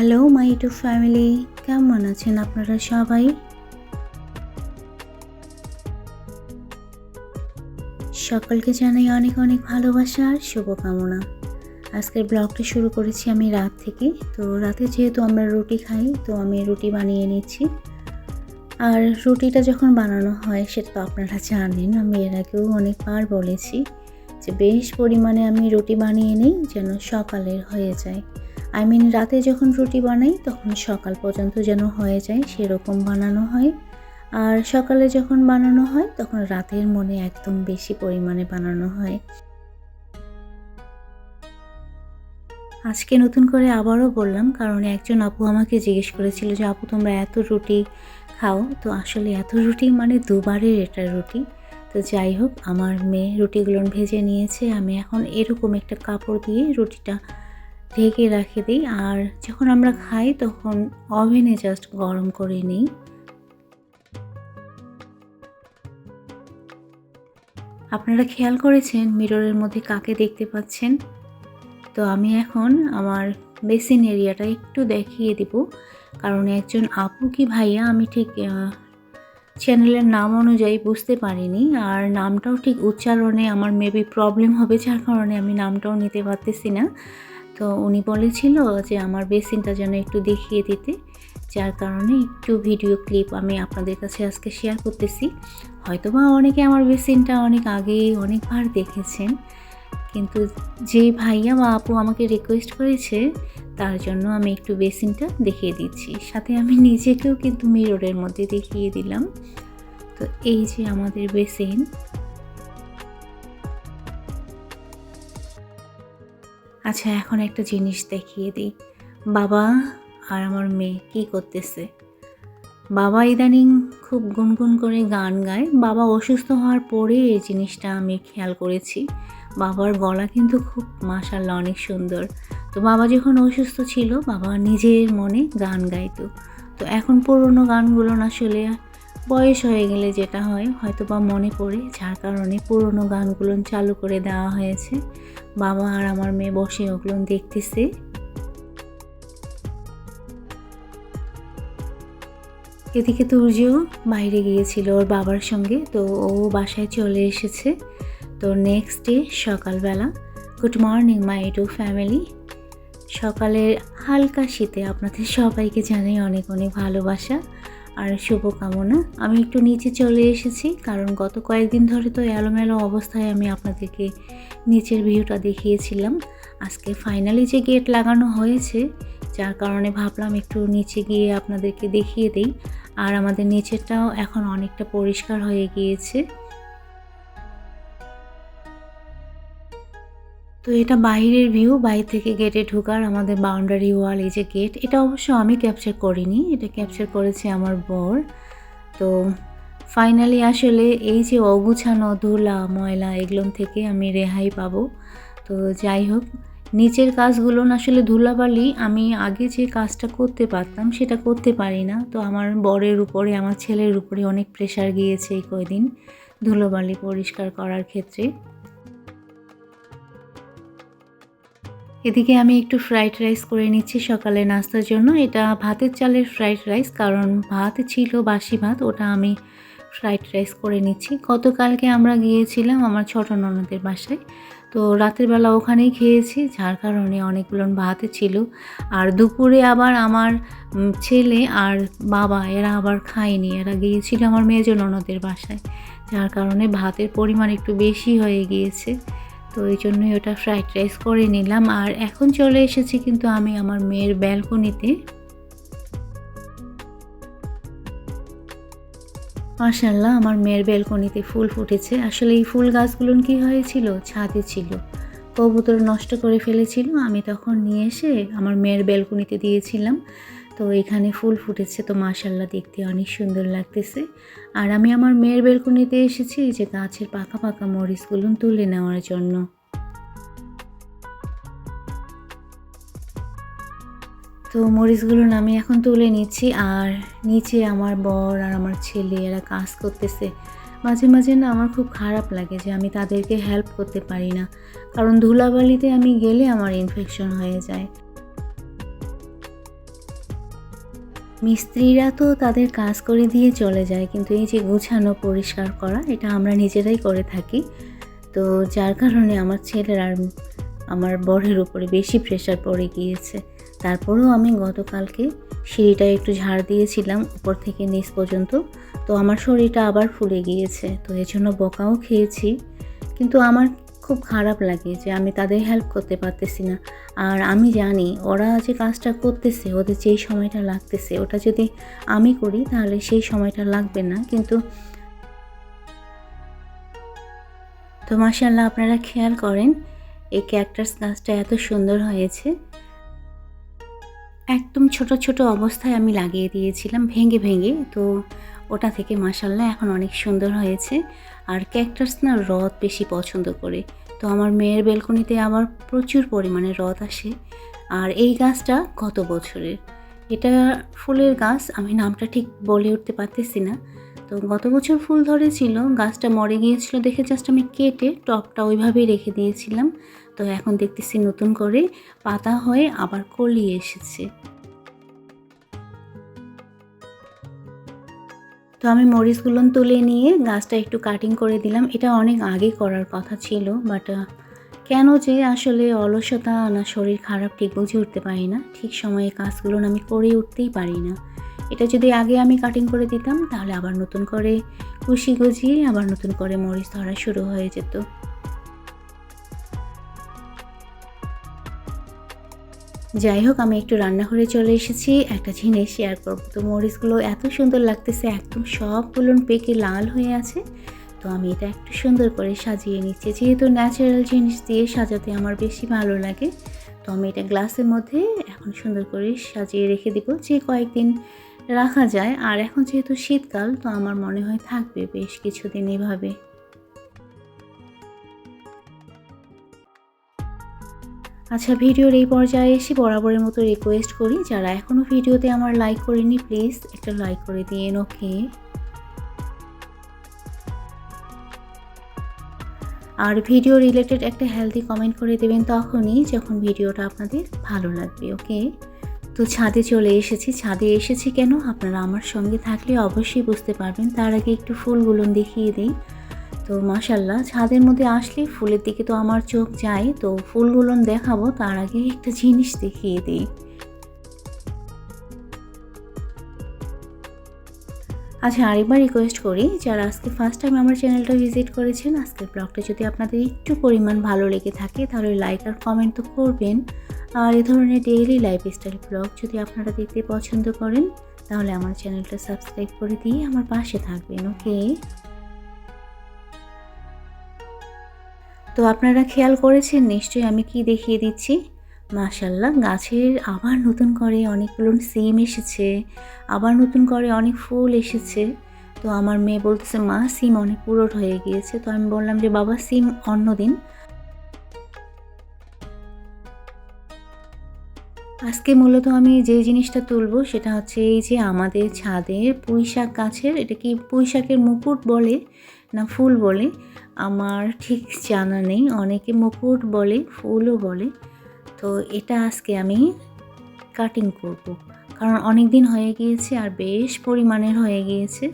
Hello my YouTube family কেমন আছেন আপনারা সবাই? সকলকে জানাই অনেক অনেক ভালোবাসা আর শুভকামনা। আজকের ব্লগটা শুরু করেছি আমি রাত থেকে। তো রাতে যেহেতু আমরা রুটি খাই, তো আমি রুটি বানিয়ে নিচ্ছি। আর রুটিটা যখন বানানো হয়, সেটা তো আপনারা জানেন, আমি এর আগেও অনেকবার বলেছি যে বেশ পরিমাণে আমি রুটি বানিয়ে নিই যেন সকালের হয়ে যায়। আই মিন রাতে যখন রুটি বানাই, তখন সকাল পর্যন্ত যেন হয়ে যায়, সেরকম বানানো হয়। আর সকালে যখন বানানো হয়, তখন রাতের মনে একদম বেশি পরিমাণে বানানো হয়। আজকে নতুন করে আবারও বললাম, কারণ একজন আপু আমাকে জিজ্ঞেস করেছিল যে, আপু, তোমরা এত রুটি খাও? তো আসলে এত রুটি মানে দুবারের এটা রুটি। তো যাই হোক, আমার মেয়ে রুটিগুলো ভেজে নিয়েছে। আমি এখন এরকম একটা কাপড় দিয়ে রুটিটা ঢেকে রাখে দিই। আর যখন আমরা খাই, তখন ওভেনে জাস্ট গরম করে নিই। আপনারা খেয়াল করেছেন, মিররের মধ্যে কাকে দেখতে পাচ্ছেন? তো আমি এখন আমার বেসিন এরিয়াটা একটু দেখিয়ে দিব। কারণ একজন আপু কি ভাইয়া, আমি ঠিক চ্যানেলের নাম অনুযায়ী বুঝতে পারিনি। আর নামটাও ঠিক উচ্চারণে আমার মেবি প্রবলেম হবে, যার কারণে আমি নামটাও নিতে পারতেছি না। তো উনি বলেছিল যে আমার বেসিনটা যেন একটু দেখিয়ে দিতে, যার কারণে একটু ভিডিও ক্লিপ আমি আপনাদের কাছে আজকে শেয়ার করতেছি। হয়তোবা অনেকে আমার বেসিনটা অনেক আগে অনেকবার দেখেছেন, কিন্তু যে ভাইয়া বা আপু আমাকে রিকোয়েস্ট করেছে, তার জন্য আমি একটু বেসিনটা দেখিয়ে দিচ্ছি। সাথে আমি নিজেকেও কিন্তু মিররের মধ্যে দেখিয়ে দিলাম। তো এই যে আমাদের বেসিন আচ্ছা এখন একটা জিনিস দেখিয়ে দিই। বাবা আর আমার মেয়ে কী করতেছে? বাবা ইদানিং খুব গুনগুন করে গান গায়। বাবা অসুস্থ হওয়ার পরে এই জিনিসটা আমি খেয়াল করেছি। বাবার গলা কিন্তু খুব মাসাল্লাহ অনেক সুন্দর। তো বাবা যখন অসুস্থ ছিল, বাবা নিজের মনে গান গাইতো। তো এখন পুরনো গানগুলো আসলে বয়স হয়ে গেলে যেটা হয় হয়তো বা মনে পড়ে। যার কারণে পুরনো গানগুলো চালু করে দেওয়া হয়েছে। বাবা আর আমার মেয়ে বসে ওগুলো দেখতেছে। এদিকে তুর্যও বাইরে গিয়েছিল ওর বাবার সঙ্গে, তো ও বাসায় চলে এসেছে। তো নেক্সট ডে সকালবেলা good morning my to family সকালের হালকা শীতে আপনাদের সবাইকে জানাই অনেক অনেক ভালোবাসা। আর শুভকামনা। আমি একটু নিচে চলে এসেছি, কারণ গত কয়েকদিন ধরে তো এলোমেলো অবস্থায় আমি আপনাদেরকে নিচের ভিউটা দেখিয়েছিলাম। আজকে ফাইনালি যে গেট লাগানো হয়েছে, যার কারণে ভাবলাম একটু নিচে গিয়ে আপনাদেরকে দেখিয়ে দিই। আর আমাদের নিচেরটাও এখন অনেকটা পরিষ্কার হয়ে গিয়েছে। তো এটা বাইরের ভিউ বাইরে থেকে গেটে ঢোকার আমাদের বাউন্ডারি ওয়াল এই যে গেট এটা অবশ্য আমি ক্যাপচার করিনি, এটা ক্যাপচার করেছে আমার বর। তো ফাইনালি আসলে এই যে অগুছানো ধুলা, ময়লা, এগুলো থেকে আমি রেহাই পাবো। তো যাই হোক, নিচের কাজগুলো আসলে ধুলাবালি, আমি আগে যে কাজটা করতে পারতাম, সেটা করতে পারি না। তো আমার বরের উপরে, আমার ছেলের উপরে অনেক প্রেশার গিয়েছে এই কয়দিন ধুলোবালি পরিষ্কার করার ক্ষেত্রে। এদিকে আমি একটু ফ্রাইড রাইস করে নিচ্ছি সকালে নাস্তার জন্য। এটা ভাতের চালের ফ্রাইড রাইস কারণ ভাত ছিল বাসি ভাত, ওটা আমি ফ্রাইড রাইস করে নিচ্ছি। গতকালকে আমরা গিয়েছিলাম আমার ছোট ননদের বাসায়। তো রাতের বেলা ওখানেই খেয়েছি, যার কারণে অনেকগুলো ভাত ছিল। আর দুপুরে আবার আমার ছেলে আর বাবা, এরা আবার খায়নি। এরা গিয়েছিল আমার মেজ ননদের বাসায়, যার কারণে ভাতের পরিমাণ একটু বেশি হয়ে গিয়েছে। তো এই জন্যই ওটা ফ্রাইড রাইস করে নিলাম। আর এখন চলে এসেছি কিন্তু আমি আমার মেয়ের ব্যালকনিতে মাশাল্লাহ আমার মেয়ের ব্যালকনিতে ফুল ফুটেছে। আসলে এই ফুল গাছগুলো কি হয়েছিল? ছাদে ছিল। কবুতর নষ্ট করে ফেলেছিল। আমি তখন নিয়ে এসে আমার মেয়ের ব্যালকনিতে দিয়েছিলাম। তো এখানে ফুল ফুটেছে, তো মাশাল্লাহ দেখতে অনেক সুন্দর লাগতেছে। আর আমি আমার মেয়ের বেলকনিতে এসেছি যে গাছের পাকা পাকা মরিচগুলো তুলে নেওয়ার জন্য। তো মরিচগুলো আমি এখন তুলে নিচ্ছি, আর নিচে আমার বর আর আমার ছেলে এরা কাজ করতেছে। মাঝে মাঝে না আমার খুব খারাপ লাগে যে আমি তাদেরকে হেল্প করতে পারি না, কারণ ধুলাবালিতে আমি গেলে আমার ইনফেকশন হয়ে যায়। মিস্ত্রিরা তো তাদের কাজ করে দিয়ে চলে যায়, কিন্তু এই যে গোছানো, পরিষ্কার করা, এটা আমরা নিজেরাই করে থাকি। তো যার কারণে আমার ছেলের আর আমার বরের উপরে বেশি প্রেশার পড়ে গিয়েছে। তারপরেও আমি গতকালকে সিঁড়িটা একটু ঝাড় দিয়েছিলাম, উপর থেকে নিচ পর্যন্ত। তো আমার শরীরটা আবার ফুলে গিয়েছে, তো এর জন্য বকাও খেয়েছি। কিন্তু আমার খুব খারাপ লাগে যে আমি তাদের হেল্প করতে পারতেছি না। আর আমি জানি ওরা যে কাজটা করতেছে, ওদের যেই সময়টা লাগতেছে, ওটা যদি আমি করি তাহলে সেই সময়টা লাগবে না। কিন্তু তো মাসাল্লাহ আপনারা খেয়াল করেন, এই ক্যাকটাস গাছটা এত সুন্দর হয়েছে। একদম ছোট ছোট অবস্থায় আমি লাগিয়ে দিয়েছিলাম, ভেঙে ভেঙে। তো ওটা থেকে মাসাল্লাহ এখন অনেক সুন্দর হয়েছে। আর ক্যাকটাস না রথ বেশি পছন্দ করে। তো আমার মেয়ের বেলকনিতে আমার প্রচুর পরিমাণে রথ আসে। আর এই গাছটা কত বছরের? এটা ফুলের গাছ, আমি নামটা ঠিক বলে উঠতে পারতেছি না। তো গত বছর ফুল ধরেছিল, গাছটা মরে গিয়েছিল দেখে জাস্ট আমি কেটে টপটা ওইভাবেই রেখে দিয়েছিলাম। তো এখন দেখতেছি নতুন করে পাতা হয়ে আবার কলি এসেছে। তো আমি মরিচগুলো তুলে নিয়ে গাছটা একটু কাটিং করে দিলাম। এটা অনেক আগে করার কথা ছিল বাট কেন যে আসলে অলসতা না, শরীর খারাপ ঠিক বুঝে উঠতে পারি না। ঠিক সময়ে কাজগুলো আমি করে উঠতেই পারি না। এটা যদি আগে আমি কাটিং করে দিতাম, তাহলে আবার নতুন করে কুশি গুজিয়ে, আবার নতুন করে মরিচ ধরা শুরু হয়ে যেত। যাই হোক আমি একটু রান্নাঘরে চলে এসেছি। একটা জিনিস শেয়ার করব। তো মরিচগুলো এত সুন্দর লাগতেছে, একদম সব সবগুলো পেকে লাল হয়ে আছে। তো আমি এটা একটু সুন্দর করে সাজিয়ে নিচ্ছি। যেহেতু ন্যাচারাল জিনিস দিয়ে সাজাতে আমার বেশি ভালো লাগে, তো আমি এটা গ্লাসের মধ্যে এখন সুন্দর করে সাজিয়ে রেখে দিব। যে কয়েকদিন রাখা যায়। আর এখন যেহেতু শীতকাল, তো আমার মনে হয় থাকবে বেশ কিছুদিন এভাবে। আচ্ছা ভিডিওর এই পর্যায়ে এসে বরাবরের মতো রিকোয়েস্ট করি, যারা এখনও ভিডিওতে আমার লাইক করেনি প্লিজ একটা লাইক করে দিয়ে ওকে আর ভিডিও রিলেটেড একটা হেলদি কমেন্ট করে দেবেন তখনই যখন ভিডিওটা আপনাদের ভালো লাগবে ওকে তো ছাদে চলে এসেছি। ছাদে এসেছি কেন? আপনারা আমার সঙ্গে থাকলে অবশ্যই বুঝতে পারবেন। তার আগে একটু ফুলগুলো দেখিয়ে দিই। তো মাসাল্লাহ ছাদের মধ্যে আসলে ফুলের দিকে তো আমার চোখ যায়, তো ফুলগুলো দেখাবো, তার আগে একটা জিনিস দেখিয়ে দিই। আচ্ছা আরেকবার রিকোয়েস্ট করি, যারা আজকে ফার্স্ট টাইম আমার চ্যানেলটা ভিজিট করেছেন, আজকের ব্লগটা যদি আপনাদের একটু পরিমাণ ভালো লেগে থাকে, তাহলে লাইক আর কমেন্ট তো করবেন। আর এ ধরনের ডেইলি লাইফস্টাইল ব্লগ যদি আপনারা দেখতে পছন্দ করেন, তাহলে আমার চ্যানেলটা সাবস্ক্রাইব করে দিয়ে আমার পাশে থাকবেন ওকে তো আপনারা খেয়াল করেছেন? নিশ্চয়ই আমি কি দেখিয়ে দিচ্ছি? মাশাল্লাহ গাছের আবার নতুন করে অনেকগুলো সিম এসেছে। আবার নতুন করে অনেক ফুল এসেছে। তো আমার মেয়ে বলতেছে, মা, সিম অনেক পুরোট হয়ে গিয়েছে। তো আমি বললাম যে, বাবা, সিম অন্য দিন। আজকে মূলত আমি যে জিনিসটা তুলবো, সেটা হচ্ছে এই যে আমাদের ছাদের পুঁই শাক গাছের, এটা কি পুঁই শাকের মুকুট বলে? না ফুল বলে, আমার ঠিক জানা নেই। অনেকে মুকুট বলে, ফুলও বলে। তো এটা আজকে আমি কাটিং করব। কারণ অনেক দিন হয়ে গিয়েছে আর বেশ পরিমাণের হয়ে গিয়েছে।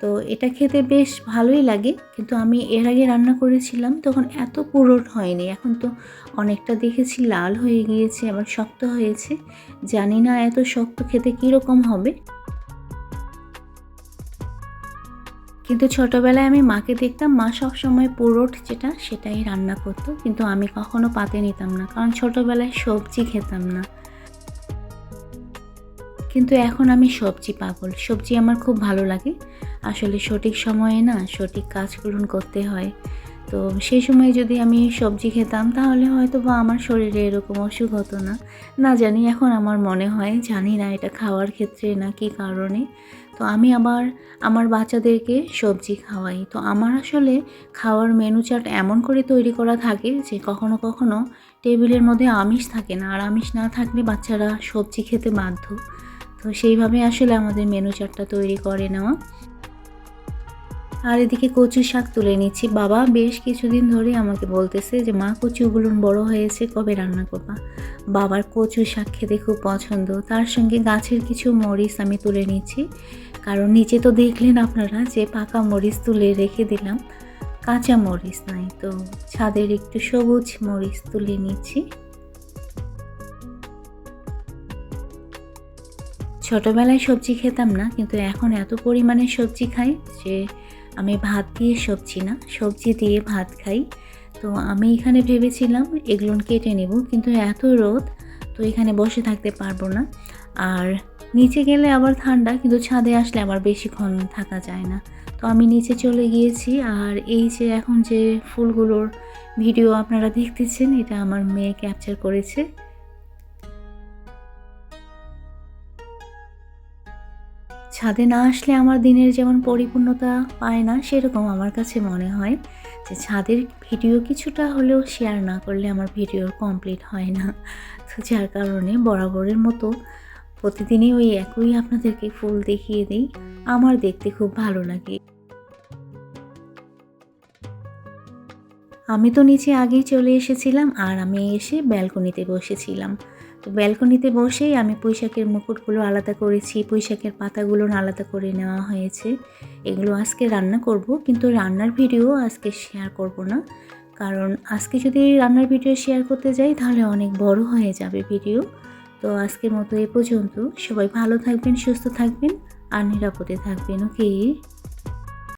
তো এটা খেতে বেশ ভালোই লাগে, কিন্তু আমি এর আগে রান্না করেছিলাম, তখন এত পুরোট হয়নি। এখন তো অনেকটা দেখেছি লাল হয়ে গিয়েছে, আবার শক্ত হয়েছে। জানি না এত শক্ত খেতে কীরকম হবে। কিন্তু ছোটোবেলায় আমি মাকে দেখতাম, মা সবসময় পুরোট যেটা সেটাই রান্না করতো। কিন্তু আমি কখনো পাতে নিতাম না, কারণ ছোটোবেলায় সবজি খেতাম না। কিন্তু এখন আমি সবজি পাগল, সবজি আমার খুব ভালো লাগে। আসলে সঠিক সময়ে না সঠিক কাজ কাজগুলো করতে হয়। তো সেই সময় যদি আমি সবজি খেতাম, তাহলে হয়তো বা আমার শরীরে এরকম অসুখ হতো না। না জানি এখন আমার মনে হয়, জানি না এটা খাওয়ার ক্ষেত্রে না কি কারণে। তো আমি আবার আমার বাচ্চাদেরকে সবজি খাওয়াই। তো আমার আসলে খাওয়ার মেনু চার্ট এমন করে তৈরি করা থাকে যে কখনো কখনো টেবিলের মধ্যে আমিষ থাকে না। আর আমিষ না থাকলে বাচ্চারা সবজি খেতে বাধ্য। তো সেইভাবে আসলে আমাদের মেনু চার্টটা তৈরি করে নেওয়া। আর এদিকে কচু শাক তুলে নিচ্ছি। বাবা বেশ কিছুদিন ধরে আমাকে বলতেছে যে, মা, কচুগুলো বড় হয়েছে, কবে রান্না করবা? বাবার কচু শাক খেতে খুব পছন্দ। তার সঙ্গে গাছের কিছু মরিচ আমি তুলে নিচ্ছি। কারণ নিচে তো দেখলেন আপনারা যে পাকা মরিচ তুলে রেখে দিলাম, কাঁচা মরিচ নাই, তো ছাদের একটু সবুজ মরিচ তুলে নিচ্ছি। ছোটবেলায় সবজি খেতাম না, কিন্তু এখন এত পরিমাণে সবজি খাই যে আমি ভাত দিয়ে সবজি না, সবজি দিয়ে ভাত খাই। তো আমি এখানে ভেবেছিলাম এগুলো কেটে নেব, কিন্তু এত রোদ, তো এখানে বসে থাকতে পারব না। আর নিচে গেলে আবার ঠান্ডা, কিন্তু ছাদে আসলে আবার বেশিক্ষণ থাকা যায় না। তো আমি নিচে চলে গিয়েছি, আর এই যে এখন যে ফুলগুলোর ভিডিও আপনারা দেখতেছেন, এটা আমার মেয়ে ক্যাপচার করেছে। ছাদে না আসলে আমার দিনের যেমন পরিপূর্ণতা পায় না, সেরকম আমার কাছে মনে হয় যে ছাদের ভিডিও কিছুটা হলেও শেয়ার না করলে আমার ভিডিও কমপ্লিট হয় না। তো যার কারণে বরাবরের মতো প্রতিদিনই ওই একই আপনাদেরকে ফুল দেখিয়ে দিই। আমার দেখতে খুব ভালো লাগে। আমি তো নিচে আগেই চলে এসেছিলাম আর আমি এসে ব্যালকনিতে বসেছিলাম। তো ব্যালকনিতে বসেই আমি পুঁইশাকের মুকুটগুলো আলাদা করেছি, পুঁইশাকের পাতাগুলো আলাদা করে নেওয়া হয়েছে। এগুলো আজকে রান্না করব, কিন্তু রান্নার ভিডিও আজকে শেয়ার করব না। কারণ আজকে যদি রান্নার ভিডিও শেয়ার করতে যাই, তাহলে অনেক বড় হয়ে যাবে ভিডিও তো আজকের মতো এ পর্যন্ত। সবাই ভালো থাকবেন সুস্থ থাকবেন আর নিরাপদে থাকবেন ওকে?